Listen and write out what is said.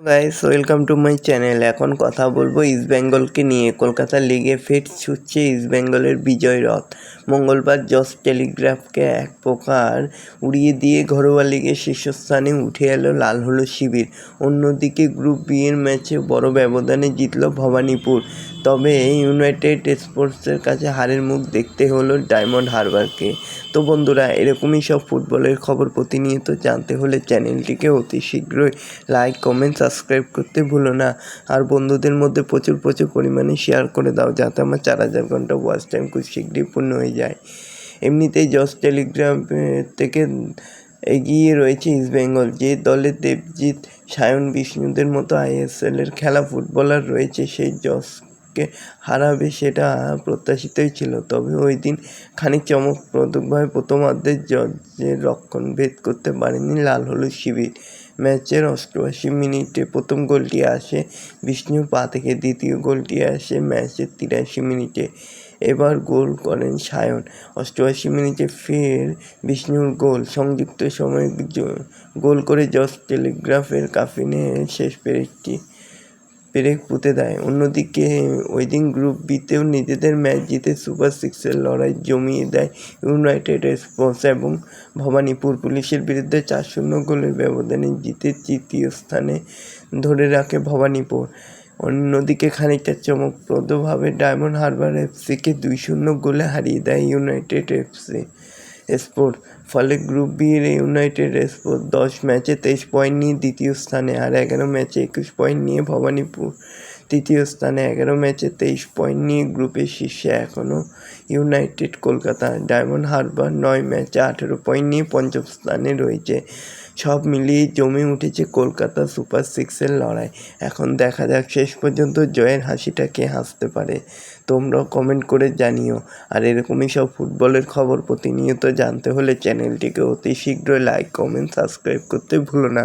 Guys welcome to my channel এখন কথা বলব ইস্ট বেঙ্গলকে নিয়ে। কলকাতা লিগে ফের ছুটছে ইস্ট বেঙ্গলের বিজয় রথ। মঙ্গলবার জস টেলিগ্রাফকে এক প্রকার উড়িয়ে দিয়ে ঘরোয়া লিগে শীর্ষস্থানে উঠে এলো লাল হলো শিবির। অন্যদিকে গ্রুপ বি এর ম্যাচে বড় ব্যবধানে জিতল ভবানীপুর। তবে ইউনাইটেড স্পোর্টসের কাছে হারের মুখ দেখতে হলো ডায়মন্ড হারবারকে। তো বন্ধুরা, এরকমই সব ফুটবলের খবর প্রতিনিয়ত জানতে হলে চ্যানেলটিকে অতি শীঘ্রই লাইক, কমেন্ট, সাবস্ক্রাইব করতে ভুলো না। আর বন্ধুদের মধ্যে প্রচুর প্রচুর পরিমাণে শেয়ার করে দাও, যাতে আমার চার হাজার ঘণ্টা ওয়াচ টাইম খুব শীঘ্রই পূর্ণ হয়ে যায়। এমনিতেই জস টেলিগ্রাম থেকে এগিয়ে রয়েছে ইস্টবেঙ্গল যে দলে দেবজিৎ সায়ন বিষ্ণুদের মতো আইএসএলের খেলা ফুটবলার রয়েছে সেই জসকে হারাবে সেটা প্রত্যাশিতই ছিল। তবে ওই দিন খানিক চমকপ্রদভাবে প্রথমার্ধে জর্জের রক্ষণ ভেদ করতে পারেনি লাল হলুদ শিবির। ম্যাচের অষ্টআশি মিনিটে প্রথম গোলটি আসে, বিষ্ণুর পা থেকে দ্বিতীয় গোলটি আসে ম্যাচের তিরাশি মিনিটে। এবার গোল করেন সায়ন। অষ্টআশি মিনিটে ফের বিষ্ণুর গোল। সংযুক্ত সময়ে গোল করে জস টেলিগ্রাফের কাফিনে শেষ পেরেকটি পেরেক পুঁতে দেয়। অন্যদিকে ওই দিন গ্রুপ বিতেও নিজেদের ম্যাচ জিতে সুপার সিক্সের লড়াই জমিয়ে দেয় ইউনাইটেড স্পোর্টস এবং ভবানীপুর। পুলিশের বিরুদ্ধে চার শূন্য গোলের ব্যবধানে জিতে তৃতীয় স্থানে ধরে রাখে ভবানীপুর। অন্যদিকে খানিকটা চমকপ্রদভাবে ডায়মন্ড হারবার এফসিকে দুই শূন্য গোলে হারিয়ে দেয় ইউনাইটেড এফসি স্পোর্ট। ফলে গ্রুপ বি এর ইউনাইটেড স্পোর্ট দশ ম্যাচে তেইশ পয়েন্ট নিয়ে দ্বিতীয় স্থানে আর এগারো ম্যাচে একুশ পয়েন্ট নিয়ে ভবানীপুর। তৃতীয় স্থানে এগারো ম্যাচে তেইশ পয়েন্ট নিয়ে গ্রুপের শীর্ষে এখনও ইউনাইটেড কলকাতা। ডায়মন্ড হারবার নয় ম্যাচে আঠেরো পয়েন্ট নিয়ে পঞ্চম স্থানে রয়েছে। সব মিলিয়ে জমে উঠেছে কলকাতা সুপার সিক্সের লড়াই। এখন দেখা যাক শেষ পর্যন্ত জয়ের হাসিটা কে হাসতে পারে। তোমরাও কমেন্ট করে জানিও। আর এরকমই সব ফুটবলের খবর প্রতিনিয়ত জানতে হলে চ্যানেলটিকে অতি শীঘ্রই লাইক কমেন্ট সাবস্ক্রাইব করতে ভুলো না।